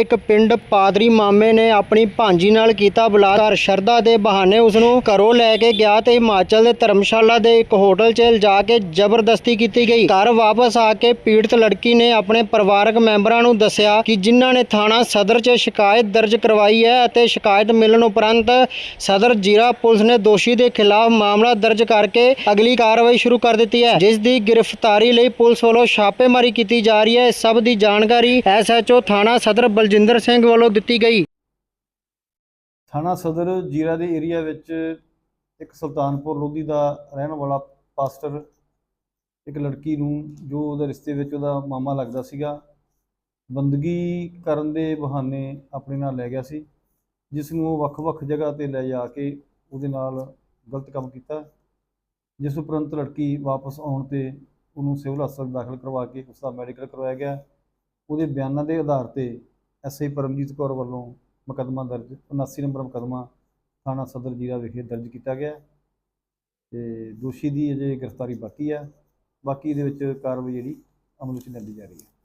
ਇੱਕ ਪਿੰਡ ਪਾਦਰੀ ਮਾਮੇ ਨੇ ਆਪਣੀ ਭਾਂਜੀ ਨਾਲ ਕੀਤਾ ਬਲਾਤਕਾਰ। ਸ਼ਰਧਾ ਦੇ ਬਹਾਨੇ ਉਸ ਨੂੰ ਘਰੋਂ ਲੈ ਕੇ ਗਿਆ ਤੇ ਹਿਮਾਚਲ ਦੇ ਧਰਮਸ਼ਾਲਾ ਦੇ ਇੱਕ ਹੋਟਲ 'ਚ ਲਿਜਾ ਕੇ ਜ਼ਬਰਦਸਤੀ ਕੀਤੀ ਗਈ। ਘਰ ਵਾਪਸ ਆ ਕੇ ਪੀੜਤ ਲੜਕੀ ਨੇ ਆਪਣੇ ਪਰਿਵਾਰਕ ਮੈਂਬਰਾਂ ਨੂੰ ਦੱਸਿਆ ਕਿ ਜਿਨ੍ਹਾਂ ਨੇ ਥਾਣਾ ਸਦਰ 'ਚ ਸ਼ਿਕਾਇਤ ਦਰਜ ਕਰਵਾਈ ਹੈ ਅਤੇ ਸ਼ਿਕਾਇਤ ਮਿਲਣ ਉਪਰੰਤ ਸਦਰ ਜੀਰਾ ਪੁਲਿਸ ਨੇ ਦੋਸ਼ੀ ਦੇ ਖਿਲਾਫ ਮਾਮਲਾ ਦਰਜ ਕਰਕੇ ਅਗਲੀ ਕਾਰਵਾਈ ਸ਼ੁਰੂ ਕਰ ਦਿੱਤੀ ਹੈ। ਜਿਸ ਦੀ ਗ੍ਰਿਫਤਾਰੀ ਲਈ ਪੁਲਿਸ ਵੱਲੋਂ ਛਾਪੇਮਾਰੀ ਕੀਤੀ ਜਾ ਰਹੀ ਹੈ। ਇਸ ਸਭ ਦੀ ਜਾਣਕਾਰੀ ਐਸਐਚਓ ਥਾਣਾ ਸਦਰ ਬਲਜਿੰਦਰ ਸਿੰਘ ਵੱਲੋਂ ਦਿੱਤੀ ਗਈ। ਥਾਣਾ ਸਦਰ ਜੀਰਾ ਦੇ ਏਰੀਆ ਵਿੱਚ ਇੱਕ ਸੁਲਤਾਨਪੁਰ ਲੋਧੀ ਦਾ ਰਹਿਣ ਵਾਲਾ ਪਾਸਟਰ ਇੱਕ ਲੜਕੀ ਨੂੰ, ਜੋ ਉਹਦੇ ਰਿਸ਼ਤੇ ਵਿੱਚ ਉਹਦਾ ਮਾਮਾ ਲੱਗਦਾ ਸੀਗਾ, ਬੰਦਗੀ ਕਰਨ ਦੇ ਬਹਾਨੇ ਆਪਣੇ ਨਾਲ ਲੈ ਗਿਆ ਸੀ, ਜਿਸ ਨੂੰ ਉਹ ਵੱਖ-ਵੱਖ ਜਗ੍ਹਾ ਤੇ ਲੈ ਜਾ ਕੇ ਉਹਦੇ ਨਾਲ ਗਲਤ ਕੰਮ ਕੀਤਾ। ਜਿਸ ਉਪਰੰਤ ਲੜਕੀ ਵਾਪਸ ਆਉਣ ਤੇ ਉਹਨੂੰ ਸਿਵਲ ਹਸਪਤਾਲ ਦਾਖਲ ਕਰਵਾ ਕੇ ਉਸ ਦਾ ਮੈਡੀਕਲ ਕਰਵਾਇਆ ਗਿਆ। ਉਹਦੇ ਬਿਆਨਾਂ ਦੇ ਆਧਾਰ ਤੇ ਐਸਆਈ ਪਰਮਜੀਤ ਕੌਰ ਵੱਲੋਂ ਮੁਕੱਦਮਾ ਦਰਜ 79 ਨੰਬਰ ਮੁਕੱਦਮਾ ਥਾਣਾ ਸਦਰ ਜੀਰਾ ਵਿਖੇ ਦਰਜ ਕੀਤਾ ਗਿਆ ਹੈ। ਤੇ ਦੋਸ਼ੀ ਦੀ ਅਜੇ ਗ੍ਰਿਫਤਾਰੀ ਬਾਕੀ ਆ ਬਾਕੀ ਇਹਦੇ ਵਿੱਚ ਕਾਰਵਾਈ ਜਿਹੜੀ ਅਮਲ ਵਿੱਚ ਲਿਆਂਦੀ ਜਾ ਰਹੀ ਹੈ।